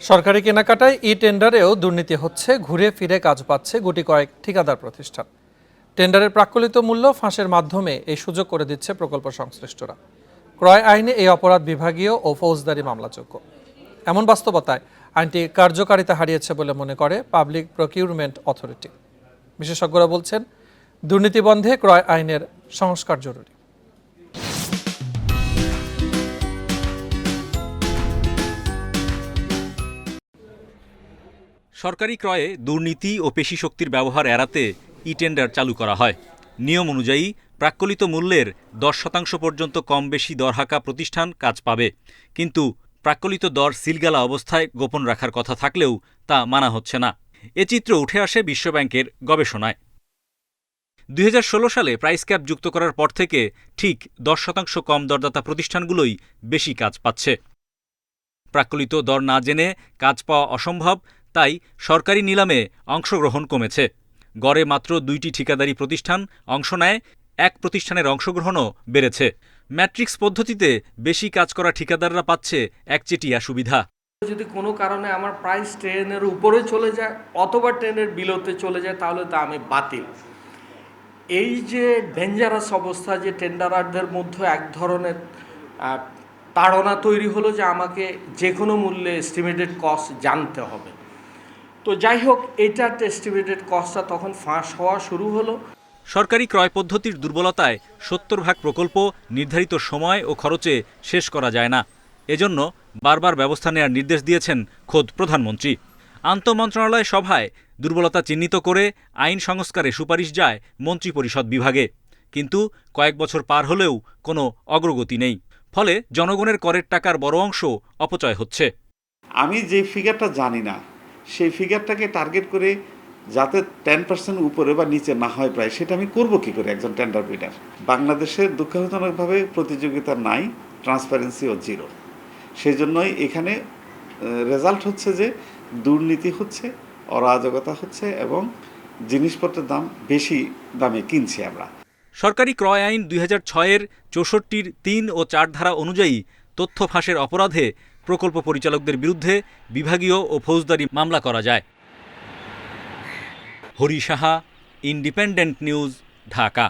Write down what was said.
সরকারি কেনাকাটায় ই টেন্ডারেও দুর্নীতি হচ্ছে, ঘুরে ফিরে কাজ পাচ্ছে গুটি কয়েক ঠিকাদার প্রতিষ্ঠান। টেন্ডারের প্রাক্কলিত মূল্য ফাঁসের মাধ্যমে এই সুযোগ করে দিচ্ছে প্রকল্প সংশ্লিষ্টরা। ক্রয় আইনে এই অপরাধ বিভাগীয় ও ফৌজদারি মামলাযোগ্য। এমন বাস্তবতায় আইনটি কার্যকারিতা হারিয়েছে বলে মনে করে পাবলিক প্রকিউরমেন্ট অথরিটি। বিশেষজ্ঞরা বলছেন, দুর্নীতি বন্ধে ক্রয় আইনের সংস্কার জরুরি। সরকারি ক্রয়ে দুর্নীতি ও পেশি শক্তির ব্যবহার এড়াতে ই টেন্ডার চালু করা হয়। নিয়ম অনুযায়ী প্রাক্কলিত মূল্যের দশ শতাংশ পর্যন্ত কম বেশি দরহাকা প্রতিষ্ঠান কাজ পাবে। কিন্তু প্রাক্কলিত দর সিলগালা অবস্থায় গোপন রাখার কথা থাকলেও তা মানা হচ্ছে না। এ চিত্র উঠে আসে বিশ্বব্যাংকের গবেষণায়। দুই হাজার ষোলো সালে প্রাইস ক্যাপ যুক্ত করার পর থেকে ঠিক দশ শতাংশ কম দরদাতা প্রতিষ্ঠানগুলোই বেশি কাজ পাচ্ছে। প্রাক্কলিত দর না জেনে কাজ পাওয়া অসম্ভব তাই সরকারি নিলামে অংশগ্রহণ কমেছে। গড়ে মাত্র দুইটি ঠিকাদারি প্রতিষ্ঠান অংশ নেয়, এক প্রতিষ্ঠানের অংশগ্রহণও বেড়েছে। ম্যাট্রিক্স পদ্ধতিতে বেশি কাজ করা ঠিকাদাররা পাচ্ছে একচেটিয়া সুবিধা। যদি কোনো কারণে আমার প্রাইস ট্রেনের উপরে চলে যায় অথবা ট্রেনের বিলোতে চলে যায়, তাহলে তা আমি বাতিল। এই যে ডেঞ্জারাস অবস্থা, যে টেন্ডারারদের মধ্যে এক ধরনের তাড়না তৈরি হলো যে আমাকে যে কোনো মূল্যে এস্টিমেটেড কস্ট জানতে হবে। তো যাই হোক এইটার এস্টিমেটেড কস্টটা তখন ফাঁস হওয়া শুরু হলো। সরকারি ক্রয় পদ্ধতির দুর্বলতায় সত্তর ভাগ প্রকল্প নির্ধারিত সময় ও খরচে শেষ করা যায় না। এজন্য বারবার ব্যবস্থা নেওয়ার নির্দেশ দিয়েছেন খোদ প্রধানমন্ত্রী। আন্তঃমন্ত্রণালয় সভায় দুর্বলতা চিহ্নিত করে আইন সংস্কারে সুপারিশ যায় মন্ত্রিপরিষদ বিভাগে। কিন্তু কয়েক বছর পার হলেও কোনো অগ্রগতি নেই। ফলে জনগণের করের টাকার বড় অংশ অপচয় হচ্ছে। আমি যে ফিগারটা জানি না সেই ফিগারটাকে টার্গেট করে যাতে টেন পার্সেন্ট উপরে বা নিচে না হয় প্রায়, সেটা আমি করব কি করে একজন টেন্ডার বিডার বাংলাদেশে দুঃখজনকভাবে প্রতিযোগিতা নাই ট্রান্সপারেন্সিও জিরো সেই জন্যই এখানে রেজাল্ট হচ্ছে যে দুর্নীতি হচ্ছে, অরাজকতা হচ্ছে এবং জিনিসপত্রের দাম বেশি দামে কিনছি আমরা। সরকারি ক্রয় আইন দুই হাজার ছয়ের চৌষট্টির তিন ও চার ধারা অনুযায়ী তথ্য ফাঁসের অপরাধে প্রকল্প পরিচালকদের বিরুদ্ধে বিভাগীয় ও ফৌজদারি মামলা করা যায়। Hari Saha independent news Dhaka.